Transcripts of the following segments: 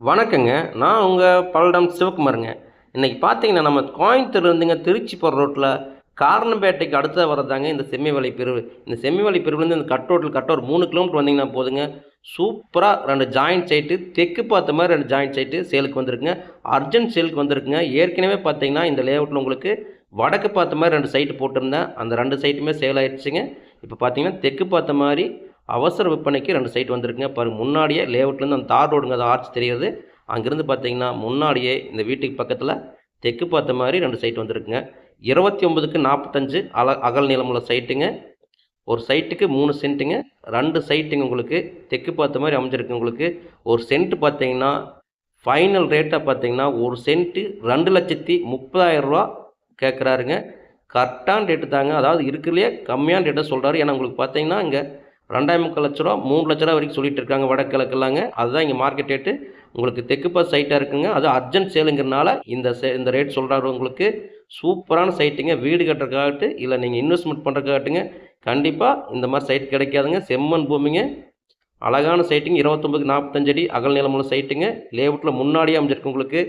வணக்கங்க. நான் உங்கள் பல்லடம் சிவகுமாருங்க. இன்றைக்கி பார்த்தீங்கன்னா நம்ம கோயம்புத்தூர் இருந்துங்க திருச்சி போகிற ரோட்டில் காரணம்பேட்டைக்கு அடுத்த வரதாங்க இந்த செம்மிவலை பிரிவு. இந்த செம்மிவலை பிரிவுலேருந்து இந்த கட் ரோட்டில் கட்ட ஒரு மூணு கிலோமீட்டர் வந்தீங்கன்னா போதுங்க. சூப்பராக ரெண்டு ஜாயிண்ட் சைட்டு தெற்கு பார்த்த மாதிரி ரெண்டு ஜாயிண்ட் சைட்டு சேலுக்கு வந்திருக்குங்க. அர்ஜென்ட் சேலுக்கு வந்திருக்குங்க. ஏற்கனவே பார்த்தீங்கன்னா இந்த லேஅவுட்டில் உங்களுக்கு வடக்கு பார்த்த மாதிரி ரெண்டு சைட்டு போட்டிருந்தேன். அந்த ரெண்டு சைட்டுமே சேல் ஆயிடுச்சுங்க. இப்போ பார்த்தீங்கன்னா தெற்கு பார்த்த மாதிரி அவசர விற்பனைக்கு ரெண்டு சைட் வந்திருக்குங்க. பாருங்க முன்னாடியே லேஅவுட்லேருந்து அந்த தார் ரோடுங்க அது ஆர்ச் தெரியுது. அங்கேருந்து பார்த்தீங்கன்னா முன்னாடியே இந்த வீட்டுக்கு பக்கத்தில் தெற்கு பார்த்த மாதிரி ரெண்டு சைட் வந்திருக்குங்க. இருபத்தி ஒம்பதுக்கு நாற்பத்தஞ்சு அல அகல் நீளமுள்ள சைட்டுங்க. ஒரு சைட்டுக்கு மூணு சென்ட்டுங்க. ரெண்டு சைட்டுங்க உங்களுக்கு தெற்கு பார்த்த மாதிரி அமைஞ்சிருக்கு உங்களுக்கு. ஒரு சென்ட் பார்த்தீங்கன்னா ஃபைனல் ரேட்டாக பார்த்தீங்கன்னா ஒரு சென்ட்டு ரெண்டு லட்சத்தி முப்பதாயிரரூவா கேட்குறாருங்க கரெக்டான ரேட்டு தாங்க. அதாவது இருக்கிறதுலே கம்மியான ரேட்டை சொல்கிறாரு ஏன்னா உங்களுக்கு பார்த்தீங்கன்னா இங்கே ரெண்டாயிரம் முக்கால் லட்ச ரூபா மூணு லட்ச ரூபா வரைக்கும் சொல்லிட்டு இருக்காங்க வடகிழக்கெல்லாங்க. அதுதான் இங்கே மார்க்கெட் ரேட்டு உங்களுக்கு தெக்குப்பா சைட்டாக இருக்குங்க. அது அர்ஜென்ட் சேலுங்கிறனால இந்த சே இந்த ரேட் சொல்கிறாரு உங்களுக்கு. சூப்பரான சைட்டுங்க வீடு கட்டுறதுக்காகட்டு இல்லை நீங்கள் இன்வெஸ்ட்மெண்ட் பண்ணுறதுக்காகட்டுங்க கண்டிப்பாக இந்த மாதிரி சைட் கிடைக்காதுங்க. செம்மண் பூமிங்க. அழகான சைட்டுங்க இருபத்தொம்பதுக்கு நாற்பத்தஞ்சு அடி அகல் நீளமுள்ள சைட்டுங்க லேஅவுட்டில் முன்னாடியே அமைஞ்சிருக்கு உங்களுக்கு.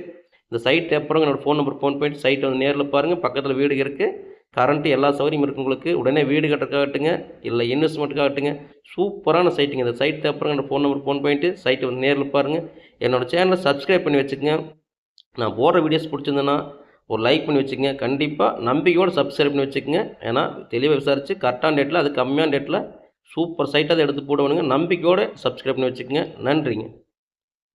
இந்த சைட் அப்புறம் என்னோடய ஃபோன் நம்பர் ஃபோன் பண்ணிட்டு சைட் வந்து நேரில் பாருங்கள் பக்கத்தில் வீடு இருக்குது கரண்ட்டு எல்லா சௌகரியம் இருக்குது உங்களுக்கு. உடனே வீடு கட்டுறதுக்காகட்டுங்க இல்லை இன்வெஸ்ட்மெண்ட்டுக்காகட்டுங்க சூப்பரான சைட்டுங்க இந்த சைட் அப்புறம் ஃபோன் நம்பர் ஃபோன் பண்ணிட்டு சைட்டை வந்து நேரில் பாருங்கள் என்னோடய சேனலை சப்ஸ்கிரைப் பண்ணி வச்சுக்கோங்க. நான் போடுற வீடியோஸ் பிடிச்சிருந்தேன்னா ஒரு லைக் பண்ணி வச்சுக்கோங்க. கண்டிப்பாக நம்பிக்கையோடு சப்ஸ்கிரைப் பண்ணி வச்சுக்கோங்க. ஏன்னா தெளிவாக விசாரித்து கரெக்டான ரேட்டில் அது கம்மியான ரேட்டில் சூப்பர் சைட்டாக அதை எடுத்து போடுவானுங்க. நம்பிக்கையோடு சப்ஸ்கிரைப் பண்ணி வச்சுக்கோங்க. நன்றிங்க.